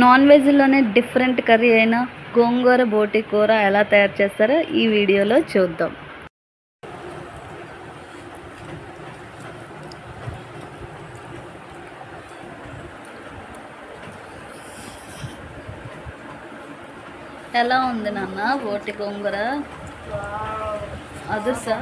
Non వెజ్లోనే different curry అయిన గోంగూర బోటి కూర ఎలా తయారు చేస్తారో ఈ వీడియోలో చూద్దాం. ఎలా ఉంది నాన్న బోటి గోంగూర? అదుర్సా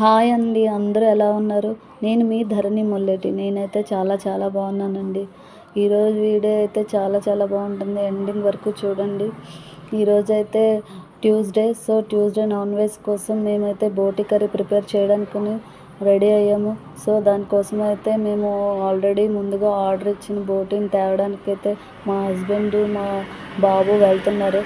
హాయ్ అండి అందరూ ఎలా ఉన్నారు? నేను మీ ధరణి ముల్లెటి నేనైతే చాలా చాలా బాగున్నానండి. ఈరోజు వీడియో అయితే చాలా చాలా బాగుంటుంది. ఎండింగ్ వరకు చూడండి. ఈరోజు అయితే Tuesday. So Tuesday non veg కోసం మేమైతే బోటి కర్రీ ప్రిపేర్ చేయడానికి రెడీ అయ్యాము. సో దానికోసం అయితే మేము ఆల్రెడీ ముందుగా ఆర్డర్ ఇచ్చిన బోటిని తేవడానికి అయితే మా హస్బెండ్ మా బాబు వెళ్తున్నారు.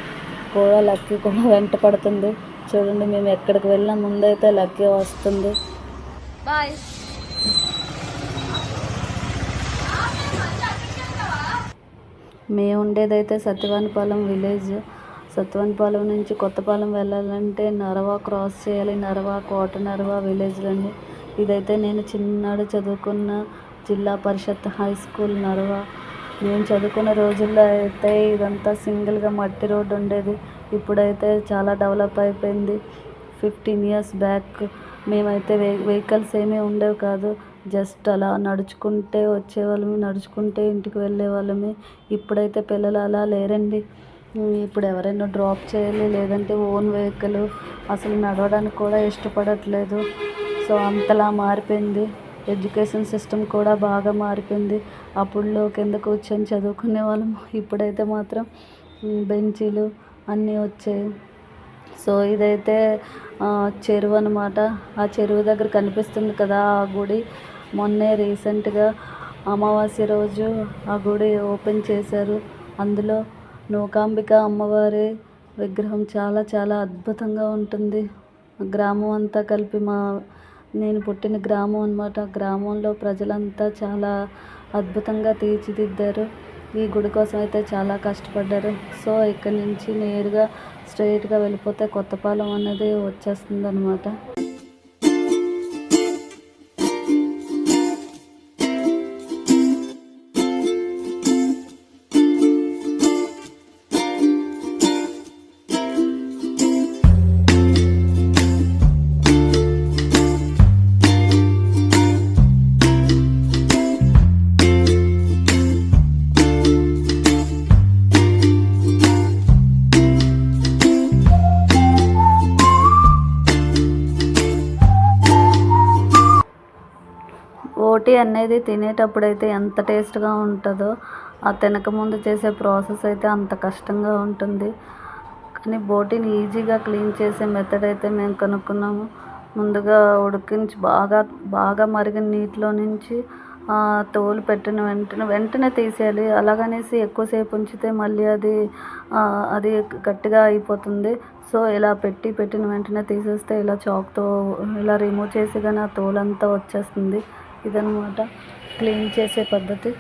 కూడా లక్కీ కూడా వెంట పడుతుంది. చూడండి మేము ఎక్కడికి వెళ్ళినా ముందైతే లక్కీ వస్తుంది. బాయ్. మేము ఉండేదైతే సత్యవానిపాలెం విలేజ్. సత్యవానిపాలెం నుంచి కొత్తపాలెం వెళ్ళాలంటే నరవా క్రాస్ చేయాలి నరవా కోట నరవా విలేజ్లండి. ఇదైతే నేను చిన్నాడు చదువుకున్న జిల్లా పరిషత్ హై స్కూల్ నరవా. నేను చదువుకున్న రోజుల్లో అయితే ఇదంతా సింగిల్గా మట్టి రోడ్డు ఉండేది. ఇప్పుడైతే చాలా డెవలప్ అయిపోయింది. ఫిఫ్టీన్ ఇయర్స్ బ్యాక్ మేమైతే వెహి వెహికల్స్ ఏమీ ఉండేవి కాదు. జస్ట్ అలా నడుచుకుంటే వచ్చేవాళ్ళము నడుచుకుంటే ఇంటికి వెళ్ళే వాళ్ళమే ఇప్పుడైతే పిల్లలు అలా లేరండి. ఇప్పుడు ఎవరైనా డ్రాప్ చేయాలి లేదంటే ఓన్ వెహికల్ అసలు నడవడానికి కూడా ఇష్టపడట్లేదు. సో అంతలా మారిపోయింది. ఎడ్యుకేషన్ సిస్టమ్ కూడా బాగా మారిపోయింది. అప్పుడులో కింద కూర్చొని చదువుకునే వాళ్ళము. ఇప్పుడైతే మాత్రం బెంచీలు అన్నీ వచ్చాయి. సో ఇదైతే చెరువు అనమాట ఆ చెరువు దగ్గర కనిపిస్తుంది కదా ఆ గుడి. మొన్నే రీసెంట్గా అమావాస్య రోజు ఆ గుడి ఓపెన్ చేశారు. అందులో నూకాంబిక అమ్మవారి విగ్రహం చాలా చాలా అద్భుతంగా ఉంటుంది. గ్రామం అంతా కలిపి మా నేను పుట్టిన గ్రామం అనమాట గ్రామంలో ప్రజలంతా చాలా అద్భుతంగా తీర్చిదిద్దారు. ఈ గుడి కోసం అయితే చాలా కష్టపడ్డారు. సో ఇక్కడ నుంచి నేరుగా స్ట్రైట్గా వెళ్ళిపోతే కొత్తపాలెం అనేది వచ్చేస్తుంది అనమాట రోటీ అనేది తినేటప్పుడు అయితే ఎంత టేస్ట్గా ఉంటుందో ఆ తినకముందు చేసే ప్రాసెస్ అయితే అంత కష్టంగా ఉంటుంది. కానీ బోటీని ఈజీగా క్లీన్ చేసే మెథడ్ అయితే మేము కనుక్కున్నాము. ముందుగా ఉడికించి బాగా బాగా మరిగిన నీటిలో నుంచి తోలు పెట్టిన వెంటనే వెంటనే తీసేయాలి. అలాగనేసి ఎక్కువసేపు ఉంచితే మళ్ళీ అది అది గట్టిగా అయిపోతుంది. సో ఇలా పెట్టి పెట్టిన వెంటనే తీసేస్తే ఇలా చాక్తో ఇలా రిమూవ్ చేసి కానీ ఆ తోలంతా వచ్చేస్తుంది. ఇదన్నమాట. క్లీన్ చేసే పద్ధతి.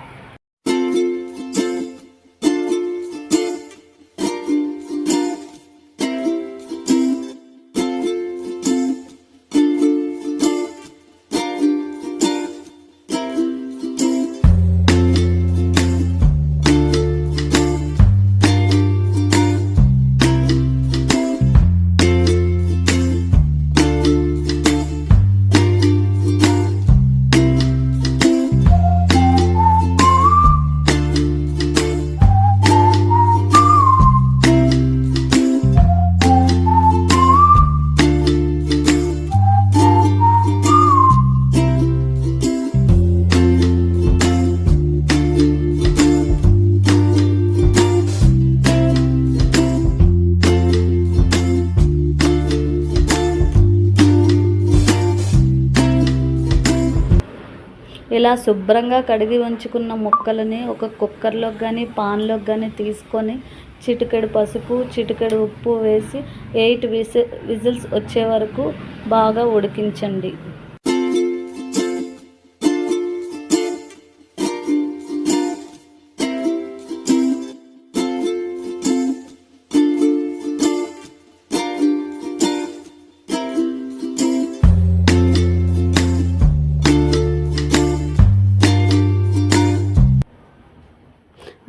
ఇలా శుభ్రంగా కడిగి ఉంచుకున్న ముక్కలని ఒక కుక్కర్లోకి కానీ పాన్లోకి కానీ తీసుకొని చిటికెడు పసుపు చిటికెడు ఉప్పు వేసి ఎయిట్ విసి విజిల్స్ వచ్చే వరకు బాగా ఉడికించండి.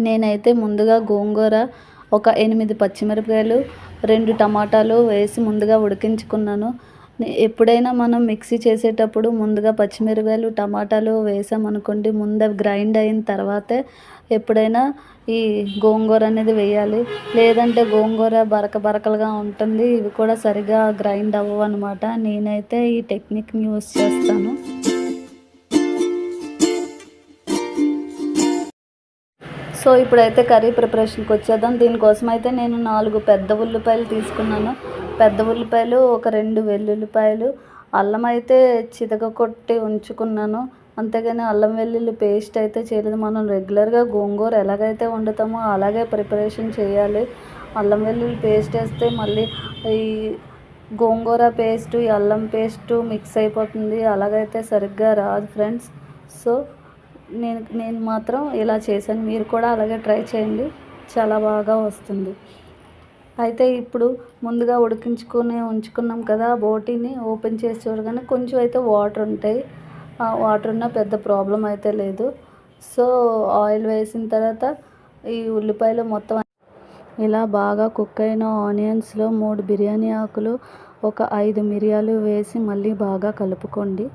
నేనైతే ముందుగా గోంగూర ఒక ఎనిమిది పచ్చిమిరపకాయలు రెండు టమాటాలు వేసి ముందుగా ఉడికించుకున్నాను. ఎప్పుడైనా మనం మిక్సీ చేసేటప్పుడు ముందుగా పచ్చిమిరపకాయలు టమాటాలు వేసామనుకోండి ముందు గ్రైండ్ అయిన తర్వాతే ఎప్పుడైనా ఈ గోంగూర అనేది వేయాలి. లేదంటే గోంగూర బరక బరకలుగా ఉంటుంది ఇవి కూడా సరిగా గ్రైండ్ అవ్వవు అనమాట నేనైతే ఈ టెక్నిక్ని యూస్ చేస్తాను. సో ఇప్పుడైతే కర్రీ ప్రిపరేషన్కి వచ్చేద్దాం. దీనికోసం అయితే నేను నాలుగు పెద్ద ఉల్లిపాయలు తీసుకున్నాను. పెద్ద ఉల్లిపాయలు ఒక రెండు వెల్లుల్లిపాయలు అల్లం అయితే చితక కొట్టి ఉంచుకున్నాను. అంతేగాని అల్లం వెల్లుల్లి పేస్ట్ అయితే చేయలేదు. మనం రెగ్యులర్గా గోంగూర ఎలాగైతే వండుతామో అలాగే ప్రిపరేషన్ చేయాలి. అల్లం వెల్లుల్లి పేస్ట్ వేస్తే మళ్ళీ ఈ గోంగూర పేస్ట్ ఈ అల్లం పేస్ట్ మిక్స్ అయిపోతుంది. అలాగైతే సరిగ్గా రాదు ఫ్రెండ్స్. సో నేను నేను మాత్రం ఇలా చేశాను. మీరు కూడా అలాగే ట్రై చేయండి. చాలా బాగా వస్తుంది. అయితే ఇప్పుడు ముందుగా ఉడికించుకొని ఉంచుకున్నాం కదా ఆ బోటీని ఓపెన్ చేసి చూడగానే కొంచెం అయితే వాటర్ ఉంటాయి. ఆ వాటర్ ఉన్న పెద్ద ప్రాబ్లం అయితే లేదు. సో ఆయిల్ వేసిన తర్వాత ఈ ఉల్లిపాయలు మొత్తం ఇలా బాగా కుక్ అయిన ఆనియన్స్లో మూడు బిర్యానీ ఆకులు ఒక ఐదు మిరియాలు వేసి మళ్ళీ బాగా కలుపుకోండి.